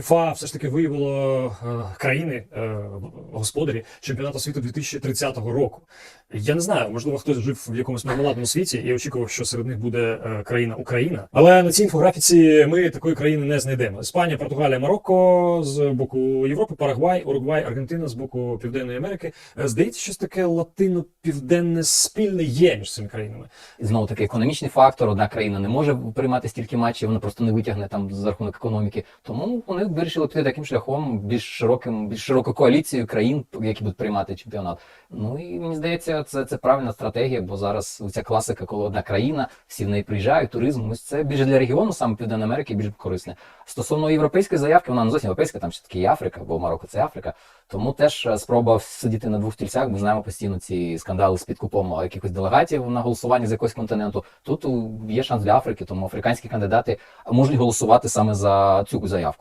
ФІФА все ж таки виявило е, країни е, господарі чемпіонату світу 2030 року. Я не знаю, можливо, хтось жив в якомусь мармеладному світі і очікував, що серед них буде е, країна Україна. Але на цій інфографіці ми такої країни не знайдемо. Іспанія, Португалія, Марокко з боку Європи, Парагвай, Уругвай, Аргентина з боку Південної Америки. Е, Здається, щось таке латино-південне спільне є між цими країнами. Знову таки економічний фактор. Одна країна не може приймати стільки матчів, вона просто не витягне там за рахунок економіки. Тому вони вирішили піти таким шляхом, більш широким, більш широкою коаліцією країн, які будуть приймати чемпіонат. Ну і мені здається, це, це правильна стратегія, бо зараз ця класика, коли одна країна, всі в неї приїжджають, туризм. Ось це більше для регіону, саме Південної Америки, більш корисне. Стосовно європейської заявки, вона не зовсім європейська, там ще таки і Африка, бо Марокко це Африка. Тому теж е, спроба сидіти на двох стільцях. Ми знаємо постійно ці скандали з підкупом е, якихось делегатів на голосування з якогось континенту. Тут е, є шанс для Африки, тому африканські кандидати можуть голосувати саме за цю заявку.